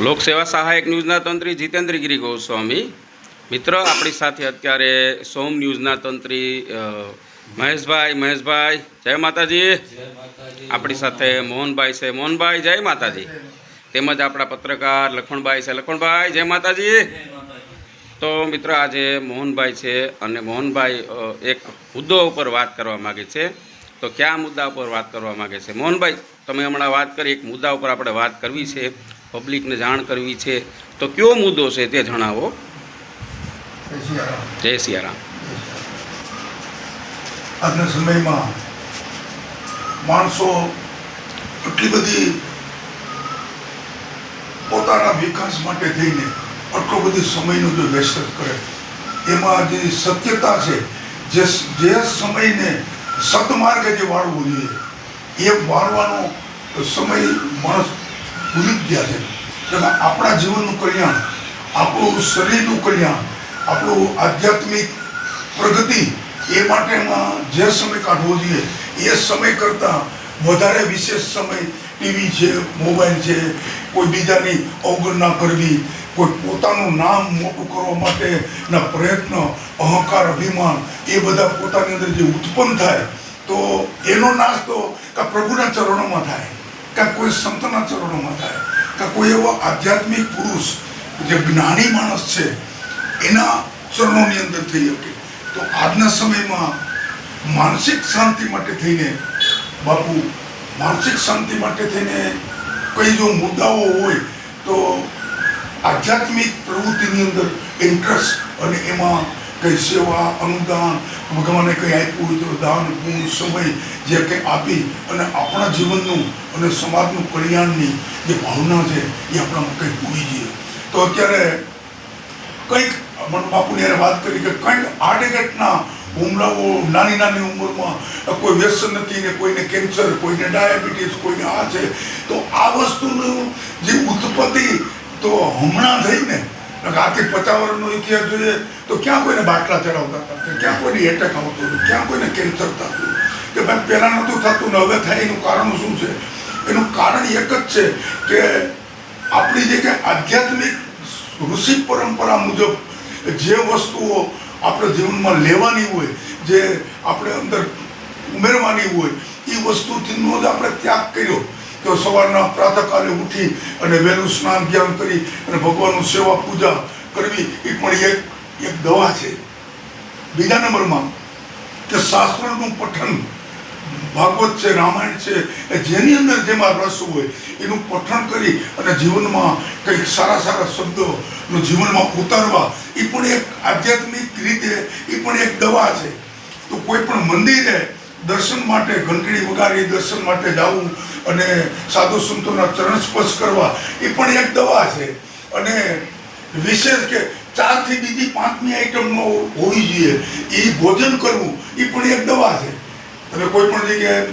લોકસેવા સહાયક ન્યૂઝના તંત્રી જીતેન્દ્રગીરી ગોસ્વામી. મિત્ર, આપણી સાથે અત્યારે સોમ ન્યૂઝના તંત્રી મહેશભાઈ મહેશભાઈ, જય માતાજી. આપણી સાથે મોહનભાઈ છે. મોહનભાઈ, જય માતાજી. તેમજ આપણા પત્રકાર લખણભાઈ છે. લખણભાઈ, જય માતાજી. તો મિત્ર, આજે મોહનભાઈ છે અને મોહનભાઈ એક મુદ્દો ઉપર વાત કરવા માગે છે. તો કયા મુદ્દા ઉપર વાત કરવા માગે છે? મોહનભાઈ, તમે હમણાં વાત કરી, એક મુદ્દા ઉપર આપણે વાત કરવી છે. પબ્લિકને જાણ કરવી છે, તો કયો મુદ્દો છે તે જણાવો. જય સિયારામ. આજના સમયમાં માણસો એટલી બધી પોતાના વિકાસ માટે થઈને આટલો બધી સમયનો જો વ્યસ્ત કરે, એમાં જે સત્યતા છે, જે જે સમયને સતમાર્ગે જે વાળવું જોઈએ, એ વાળવાનો સમય માણસ ગયા છે. એટલે આપણા જીવનનું કલ્યાણ, આપણું શરીરનું કલ્યાણ, આપણું આધ્યાત્મિક પ્રગતિ એ માટેમાં જે સમય કાઢવો જોઈએ, એ સમય કરતાં વધારે વિશેષ સમય ટીવી છે, મોબાઈલ છે, કોઈ બીજાની અવગણના કરવી, કોઈ પોતાનું નામ મોટું કરવા માટેના પ્રયત્ન, અહંકાર, અભિમાન, એ બધા પોતાની અંદર જે ઉત્પન્ન થાય, તો એનો નાશ તો પ્રભુના ચરણોમાં થાય. કાં કોઈ સંતના ચરણોમાં થાય કાં કોઈ એવો આધ્યાત્મિક પુરુષ, જે જ્ઞાની માણસ છે, એના ચરણોની અંદર થઈ શકે. તો આજના સમયમાં માનસિક શાંતિ માટે થઈને, બાપુ, માનસિક શાંતિ માટે થઈને કઈ જો મુદ્દાઓ હોય, તો આધ્યાત્મિક પ્રવૃત્તિની અંદર ઇન્ટરેસ્ટ અને એમાં કઈ સેવા, અનુદાન ભગવાને કંઈ આપ્યું તો દાન પૂર્ણ સમય જે કંઈ આપી અને આપણા જીવનનું અને સમાજનું કલ્યાણની જે ભાવના છે એ આપણામાં કંઈક હોવી જોઈએ. તો અત્યારે કંઈક મન બાપુની એને વાત કરી કે કંઈક આડેઘટના હુમલાઓ નાની નાની ઉંમરમાં કોઈ વ્યસન નથી ને કોઈને કેન્સર, કોઈને ડાયાબિટીસ, કોઈને આ છે, તો આ વસ્તુનું જે ઉત્પત્તિ તો હમણાં થઈ ને આથી પચાસ ઇતિહાસ જોઈએ તો ક્યાં કોઈને બાટલા ચડાવતા હતા? ક્યાં કોઈને એટેક આવતું હતો? ક્યાં કોઈને કેન્સર થતું કે ભાઈ પહેલાં નહોતું થતું ને હવે થાય, એનું કારણ શું છે? એનું કારણ એક જ છે કે આપણી જે કે આધ્યાત્મિક ઋષિ પરંપરા મુજબ જે વસ્તુઓ આપણે જીવનમાં લેવાની હોય, જે આપણે અંદર ઉમેરવાની હોય, એ વસ્તુથીનો જ આપણે ત્યાગ કર્યો. તો સવારના પ્રાતઃકાલે ઉઠી અને વહેલું સ્નાન ધ્યાન કરી અને ભગવાનનું સેવા પૂજા કરવી એ પણ એક એક દવા છે. બીજા નંબરમાં કે શાસ્ત્રનું પઠન ભાગવત છે, રામાયણ છે, એ જેની અંદર જેમાં રસ હોય, એનું પઠન કરી અને જીવનમાં કંઈક સારા સારા શબ્દોનું જીવનમાં ઉતારવા, એ પણ એક આધ્યાત્મિક રીતે એ પણ એક દવા છે. તો કોઈ પણ મંદિરે દર્શન માટે, ઘંટડી વગાડી દર્શન માટે જવું અને સાધુ સંતોના ચરણ સ્પર્શ કરવા, એ પણ એક દવા છે. અને વિશેષ કે ચારથી બીજી પાંચમી આઈટમ હોવી જોઈએ, એ ભોજન કરવું, એ પણ એક દવા છે. તમે કોઈ પણ જગ્યાએ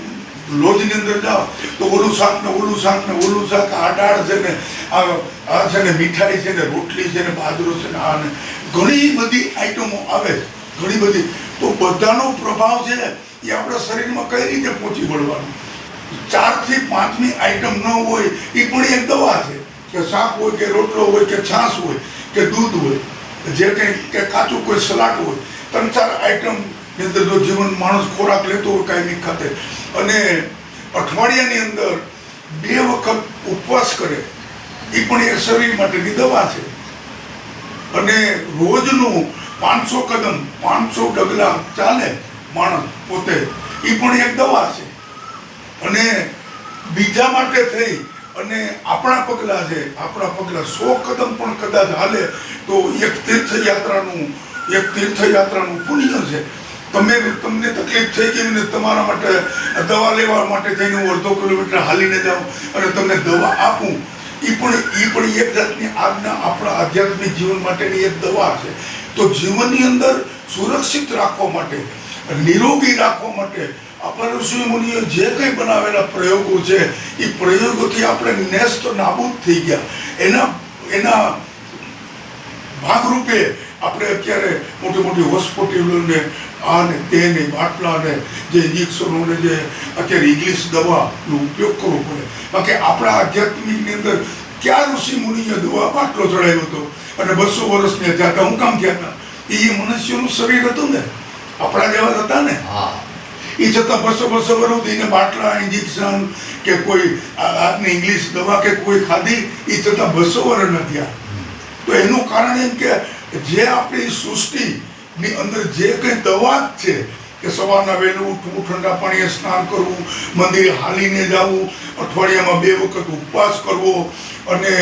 લોજની અંદર જાઓ, તો ઓલું શાક ને ઓલું શાક ને ઓલું શાક, આ છે ને, આ છે ને મીઠાઈ છે ને રોટલી છે ને બાજરો છે ને આ ઘણી બધી આઈટમો આવે ઘણી બધી. તો બધાનો પ્રભાવ છે એ આપણા શરીરમાં કઈ રીતે પહોંચી વળવાનું? ચારથી પાંચની આઈટમ ન હોય એ પણ એક દવા છે. કે શાક હોય, કે રોટલો હોય, કે છાશ હોય, કે દૂધ હોય, જે કંઈ, કે કાચું કોઈ સલાડ હોય, ત્રણ ચાર આઈટમની અંદર જો જીવન માણસ ખોરાક લેતો હોય કાંઈ ખાતે. અને અઠવાડિયાની અંદર બે વખત ઉપવાસ કરે એ પણ એ શરીર માટેની દવા છે. અને રોજનું પાંચસો કદમ, પાંચસો ડગલા ચાલે માણસ પોતે. એ પણ એક દવા છે. અને બીજા માટે થઈ અને આપણા પગલાં છે, આપણા પગલાં સો કદમ પણ કદાચ હાલે તો એક તીર્થયાત્રાનું એક તીર્થયાત્રાનું પુણ્ય છે. તમે, તમને તકલીફ થઈ ગઈ ને તમારા માટે દવા લેવા માટે થઈને હું અડધો કિલોમીટર હાલીને જાઉં અને તમને દવા આપું એ પણ એ પણ એક જાતની આજ્ઞા આપણા આધ્યાત્મિક જીવન માટેની એક દવા છે. તો જીવનની અંદર સુરક્ષિત રાખવા માટે નિરોગી રાખવા માટે આપણા ઋષિ મુનિઓ જે કંઈ બનાવેલા પ્રયોગો છે, એ પ્રયોગોથી આપણે નેસ્ત નાબૂદ થઈ ગયા. એના એના ભાગરૂપે આપણે અત્યારે મોટી મોટી હોસ્પિટલોને આ ને તે ને બાટલા ને જે ઇન્જેક્શનોને, જે અત્યારે ઇંગ્લિશ દવાનો ઉપયોગ કરવો પડે. બાકી આપણા આધ્યાત્મિકની અંદર ક્યાં ઋષિ મુનિએ દવા બાટલો ચડાવ્યો હતો? અને બસો વર્ષની હતા હું કામ થયા હતા એ મનુષ્યનું શરીર હતું ને? આપણા જેવા જ હતા ને? હા. એ છતાં બસો બસો વર્ષ એને બાટલા ઇન્જેક્શન કે કોઈ આજની ઇંગ્લિશ દવા કે કોઈ ખાધી એ છતાં બસો વર્ષ નથી આ તો એનું કારણ એમ કે જે આપણી સૃષ્ટિની અંદર જે કંઈ દવા છે કે સવારના વહેલું ઉઠવું, ઠંડા પાણીએ સ્નાન કરવું, મંદિરે હાલીને જવું, અઠવાડિયામાં બે વખત ઉપવાસ કરવો અને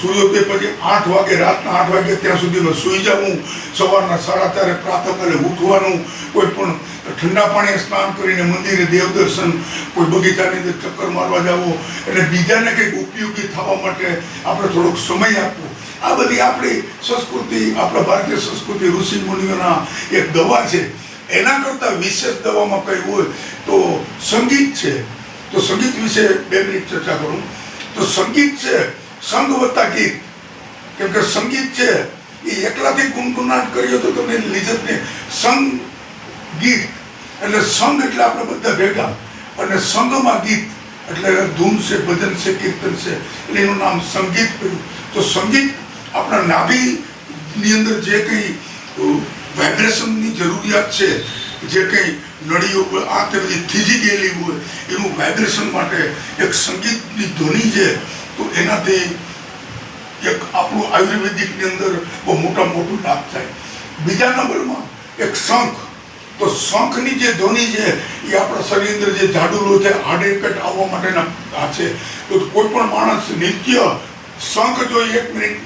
સૂર્યોદય પછી આઠ વાગે, રાતના આઠ વાગે ત્યાં સુધીમાં સૂઈ જવું, સવારના સાડા ચારે પ્રાતઃકાલે ઉઠવાનું, કોઈ પણ ઠંડા પાણીએ સ્નાન કરીને મંદિરે દેવ દર્શન, કોઈ બગીચાની અંદર ચક્કર મારવા જવો, એટલે બીજાને કંઈક ઉપયોગી થવા માટે આપણે થોડોક સમય આપવો. આ બધી આપણી સંસ્કૃતિ, આપણા ભારતીય સંસ્કૃતિ, ઋષિ મુનિઓના એક દવા છે. એના કરતાં વિશેષ દવામાં કઈ હોય તો સંગીત છે. તો સંગીત વિશે બે મિનિટ ચર્ચા કરું. તો સંગીત છે સંગ વત્તા ગીત. કેમ કે સંગીત છે, એ એકલાથી ગુનગુનાટ કરીએ તો તમને લિજ્જત નહીં સંગ ગીત. એટલે સંગ એટલે આપણે બધા ભેગા. અને સંગમાં ગીત, એટલે ધૂન છે, ભજન છે, કીર્તન છે, એટલે એનું નામ સંગીત પડ્યું તો સંગીત આપણા નાભીની અંદર જે કંઈ વાઇબ્રેશનની જરૂરિયાત છે. જે કંઈ નળીઓ પર આ તે બધી થીજી ગયેલી હોય, એનું વાઇબ્રેશન માટે એક સંગીતની ધ્વનિ છે. તો એનાથી એક આપણું આયુર્વેદિકની અંદર બહુ મોટા મોટું લાભ થાય. બીજા નંબરમાં એક શંખ. તો શંખની જે ધ્વનિ છે, એ આપણા શરીર અંદર જે જાડુલો છે, હાડે કટ આવવા માટેના આ છે. તો કોઈ પણ માણસ નિત્ય શંખ જો એક મિનિટ,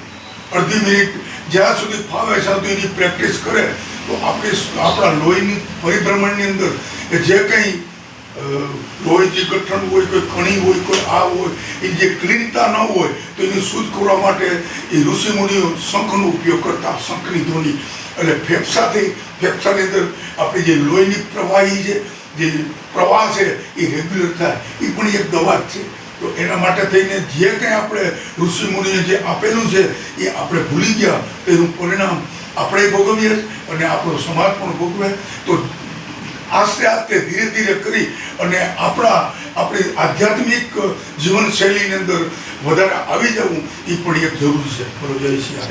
અડધી મિનિટ જ્યાં સુધી ફાવે સાધુ એની પ્રેક્ટિસ કરે, તો આપણે આપણા લોહીની પરિભ્રમણની અંદર કે જે કંઈ લોહીથી ગઠણ હોય, કોઈ કણી હોય, કોઈ આ હોય, એ જે ક્લીનતા ન હોય, તો એની શુદ્ધ કરવા માટે એ ઋષિમુનિઓ શંખનો ઉપયોગ કરતા, શંખની ધ્વનિ. એટલે ફેફસાથી, ફેફસાની અંદર આપણી જે લોહીની પ્રવાહી છે જે પ્રવાહ છે, એ રેગ્યુલર થાય. એ પણ એક દવા જ છે. તો એના માટે થઈને જે કંઈ આપણે ઋષિમુનિએ જે આપેલું છે, એ આપણે ભૂલી ગયા. એનું પરિણામ આપણે ભોગવીએ અને આપણો સમાજ પણ ભોગવે. તો આસ્તે આસ્તે ધીરે ધીરે કરી અને આપણા આપણી આધ્યાત્મિક જીવનશૈલીની અંદર વધારે આવી જવું, એ પણ એક જરૂરી છે. બરોબર જય શ્રી